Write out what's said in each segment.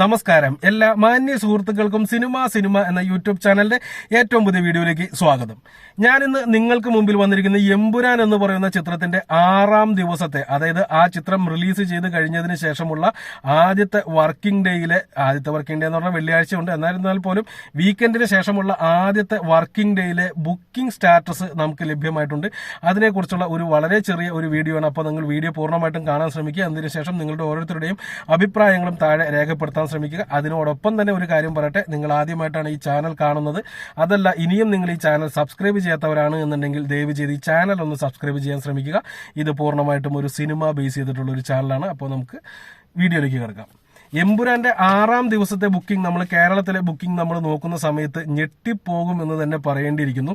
നമസ്കാരം. എല്ലാ മാന്യ സുഹൃത്തുക്കൾക്കും സിനിമ സിനിമ എന്ന യൂട്യൂബ് ചാനലിന്റെ ഏറ്റവും പുതിയ വീഡിയോയിലേക്ക് സ്വാഗതം. ഞാനിന്ന് നിങ്ങൾക്ക് മുമ്പിൽ വന്നിരിക്കുന്ന എമ്പുരാൻ എന്ന് പറയുന്ന ചിത്രത്തിന്റെ ആറാം ദിവസത്തെ അതായത് ആ ചിത്രം റിലീസ് ചെയ്ത് കഴിഞ്ഞതിന് ശേഷമുള്ള ആദ്യത്തെ വർക്കിംഗ് ഡേയിലെ ആദ്യത്തെ വർക്കിംഗ് ഡേ എന്ന് പറഞ്ഞാൽ വെള്ളിയാഴ്ച ഉണ്ട്. എന്നായിരുന്നാൽ പോലും വീക്കെൻഡിന് ശേഷമുള്ള ആദ്യത്തെ വർക്കിംഗ് ഡേയിലെ ബുക്കിംഗ് സ്റ്റാറ്റസ് നമുക്ക് ലഭ്യമായിട്ടുണ്ട്. അതിനെക്കുറിച്ചുള്ള ഒരു വളരെ ചെറിയ ഒരു വീഡിയോ ആണ് അപ്പോൾ നിങ്ങൾ വീഡിയോ പൂർണമായിട്ടും കാണാൻ ശ്രമിക്കുക. അതിനുശേഷം നിങ്ങളുടെ ഓരോരുത്തരുടെയും അഭിപ്രായങ്ങളും താഴെ രേഖപ്പെടുത്താൻ ശ്രമിക്കുക. അതിനോടൊപ്പം തന്നെ ഒരു കാര്യം പറയട്ടെ. നിങ്ങൾ ആദ്യമായിട്ടാണ് ഈ ചാനൽ കാണുന്നത്. അതല്ല ഇനിയും നിങ്ങൾ ഈ ചാനൽ സബ്സ്ക്രൈബ് ചെയ്യാത്തവരാണ് എന്നുണ്ടെങ്കിൽ ദയവ് ചെയ്ത് ഈ ചാനൽ ഒന്ന് സബ്സ്ക്രൈബ് ചെയ്യാൻ ശ്രമിക്കുക. ഇത് പൂർണമായിട്ടും ഒരു സിനിമ ബേസ് ചെയ്തിട്ടുള്ള ഒരു ചാനലാണ്. അപ്പോൾ നമുക്ക് വീഡിയോയിലേക്ക് കിടക്കാം. എമ്പുരാന്റെ ആറാം ദിവസത്തെ ബുക്കിംഗ് നമ്മൾ കേരളത്തിലെ ബുക്കിംഗ് നമ്മൾ നോക്കുന്ന സമയത്ത് ഞെട്ടിപ്പോകും എന്ന് തന്നെ പറയേണ്ടിയിരിക്കുന്നു.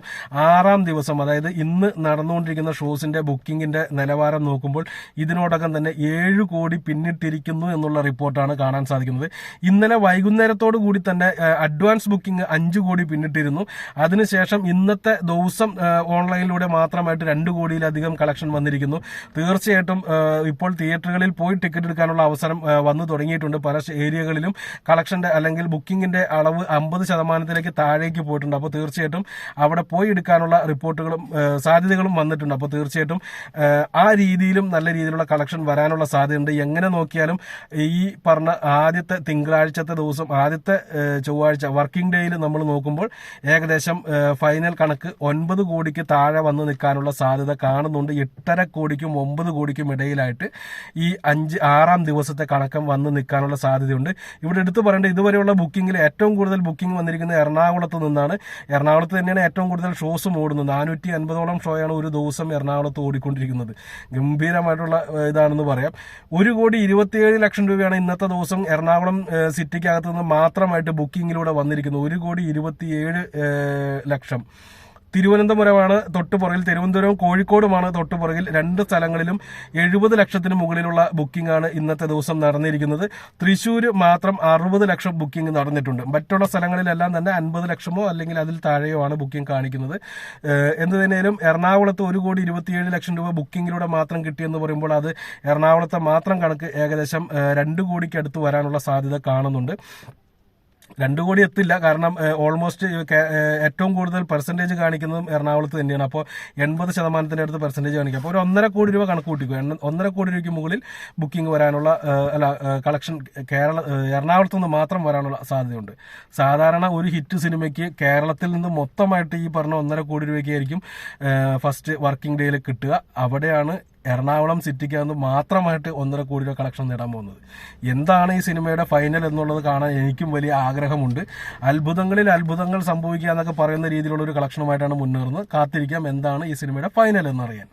ആറാം ദിവസം അതായത് ഇന്ന് നടന്നുകൊണ്ടിരിക്കുന്ന ഷോസിന്റെ ബുക്കിംഗിന്റെ നിലവാരം നോക്കുമ്പോൾ ഇതിനോടകം തന്നെ ഏഴ് കോടി പിന്നിട്ടിരിക്കുന്നു എന്നുള്ള റിപ്പോർട്ടാണ് കാണാൻ സാധിക്കുന്നത്. ഇന്നലെ വൈകുന്നേരത്തോടു കൂടി തന്നെ അഡ്വാൻസ് ബുക്കിംഗ് അഞ്ച് കോടി പിന്നിട്ടിരുന്നു. അതിനുശേഷം ഇന്നത്തെ ദിവസം ഓൺലൈനിലൂടെ മാത്രമായിട്ട് രണ്ട് കോടിയിലധികം കളക്ഷൻ വന്നിരിക്കുന്നു. തീർച്ചയായിട്ടും ഇപ്പോൾ തിയേറ്ററുകളിൽ പോയി ടിക്കറ്റ് എടുക്കാനുള്ള അവസരം വന്നു തുടങ്ങിയിട്ടുണ്ട്. പല ഏരിയകളിലും കളക്ഷന്റെ അല്ലെങ്കിൽ ബുക്കിംഗിന്റെ അളവ് അമ്പത് ശതമാനത്തിലേക്ക് താഴേക്ക് പോയിട്ടുണ്ട്. അപ്പോൾ തീർച്ചയായിട്ടും അവിടെ പോയി എടുക്കാനുള്ള റിപ്പോർട്ടുകളും സാധ്യതകളും വന്നിട്ടുണ്ട്. അപ്പോൾ തീർച്ചയായിട്ടും ആ രീതിയിലും നല്ല രീതിയിലുള്ള കളക്ഷൻ വരാനുള്ള സാധ്യതയുണ്ട്. എങ്ങനെ നോക്കിയാലും ഈ പറഞ്ഞ ആദ്യത്തെ തിങ്കളാഴ്ചത്തെ ദിവസം ആദ്യത്തെ ചൊവ്വാഴ്ച വർക്കിംഗ് ഡേയിൽ നമ്മൾ നോക്കുമ്പോൾ ഏകദേശം ഫൈനൽ കണക്ക് ഒൻപത് കോടിക്ക് താഴെ വന്ന് നിൽക്കാനുള്ള സാധ്യത കാണുന്നുണ്ട്. എട്ടര കോടിക്കും ഒമ്പത് കോടിക്കും ഇടയിലായിട്ട് ഈ അഞ്ച് ആറാം ദിവസത്തെ കണക്കം വന്ന് നിൽക്കാനുള്ള സാധ്യതയുണ്ട്. ഇവിടെ എടുത്തു പറയേണ്ട ഇതുവരെയുള്ള ബുക്കിംഗിൽ ഏറ്റവും കൂടുതൽ ബുക്കിംഗ് വന്നിരിക്കുന്നത് എറണാകുളത്ത് നിന്നാണ്. എറണാകുളത്ത് തന്നെയാണ് ഏറ്റവും കൂടുതൽ ഷോസും ഓടുന്നത്. നാനൂറ്റി അൻപതോളം ഷോയാണ് ഒരു ദിവസം എറണാകുളത്ത് ഓടിക്കൊണ്ടിരിക്കുന്നത്. ഗംഭീരമായിട്ടുള്ള ഇതാണെന്ന് പറയാം. ഒരു കോടി ഇരുപത്തിയേഴ് ലക്ഷം രൂപയാണ് ഇന്നത്തെ ദിവസം എറണാകുളം സിറ്റിക്കകത്ത് നിന്ന് മാത്രമായിട്ട് ബുക്കിങ്ങിലൂടെ വന്നിരിക്കുന്നത്. ഒരു കോടി ഇരുപത്തിയേഴ് ലക്ഷം. തിരുവനന്തപുരമാണ് തൊട്ടുപുറകിൽ തിരുവനന്തപുരവും കോഴിക്കോടുമാണ് തൊട്ടുപുറകിൽ രണ്ട് സ്ഥലങ്ങളിലും എഴുപത് ലക്ഷത്തിന് മുകളിലുള്ള ബുക്കിംഗ് ആണ് ഇന്നത്തെ ദിവസം നടന്നിരിക്കുന്നത്. തൃശൂർ മാത്രം അറുപത് ലക്ഷം ബുക്കിംഗ് നടന്നിട്ടുണ്ട്. മറ്റുള്ള സ്ഥലങ്ങളിലെല്ലാം തന്നെ അൻപത് ലക്ഷമോ അല്ലെങ്കിൽ അതിൽ താഴെയോ ആണ് ബുക്കിംഗ് കാണിക്കുന്നത്. എന്ത് തന്നെയാലും എറണാകുളത്ത് ഒരു കോടി ഇരുപത്തിയേഴ് ലക്ഷം രൂപ ബുക്കിങ്ങിലൂടെ മാത്രം കിട്ടിയെന്ന് പറയുമ്പോൾ അത് എറണാകുളത്തെ മാത്രം കണക്ക് ഏകദേശം രണ്ട് കോടിക്ക് അടുത്ത് വരാനുള്ള സാധ്യത കാണുന്നുണ്ട്. രണ്ടു കോടി എത്തില്ല. കാരണം ഓൾമോസ്റ്റ് ഏറ്റവും കൂടുതൽ പെർസെന്റേജ് കാണിക്കുന്നതും എറണാകുളത്ത് തന്നെയാണ്. അപ്പോൾ എൺപത് ശതമാനത്തിന്റെ അടുത്ത് പെർസെന്റേജ് കാണിക്കും. അപ്പോൾ ഒരു ഒന്നര കോടി രൂപ കണക്ക് കൂട്ടിക്കും. ഒന്നര കോടി രൂപയ്ക്ക് മുകളിൽ ബുക്കിംഗ് വരാനുള്ള അല്ല കളക്ഷൻ കേരള എറണാകുളത്ത് നിന്ന് മാത്രം വരാനുള്ള സാധ്യതയുണ്ട്. സാധാരണ ഒരു ഹിറ്റ് സിനിമയ്ക്ക് കേരളത്തിൽ നിന്ന് മൊത്തമായിട്ട് ഈ പറഞ്ഞ ഒന്നര കോടി രൂപയ്ക്കായിരിക്കും ഫസ്റ്റ് വർക്കിംഗ് ഡേയിൽ കിട്ടുക. അവിടെയാണ് എറണാകുളം സിറ്റിക്കകത്ത് മാത്രമായിട്ട് ഒന്നര കോടി രൂപ കളക്ഷൻ നേടാൻ പോകുന്നത്. എന്താണ് ഈ സിനിമയുടെ ഫൈനൽ എന്നുള്ളത് കാണാൻ എനിക്കും വലിയ ആഗ്രഹമുണ്ട്. അത്ഭുതങ്ങളിൽ അത്ഭുതങ്ങൾ സംഭവിക്കുക എന്നൊക്കെ പറയുന്ന രീതിയിലുള്ള ഒരു കളക്ഷനുമായിട്ടാണ് മുന്നേറുന്നത്. കാത്തിരിക്കാം എന്താണ് ഈ സിനിമയുടെ ഫൈനൽ എന്നറിയാൻ.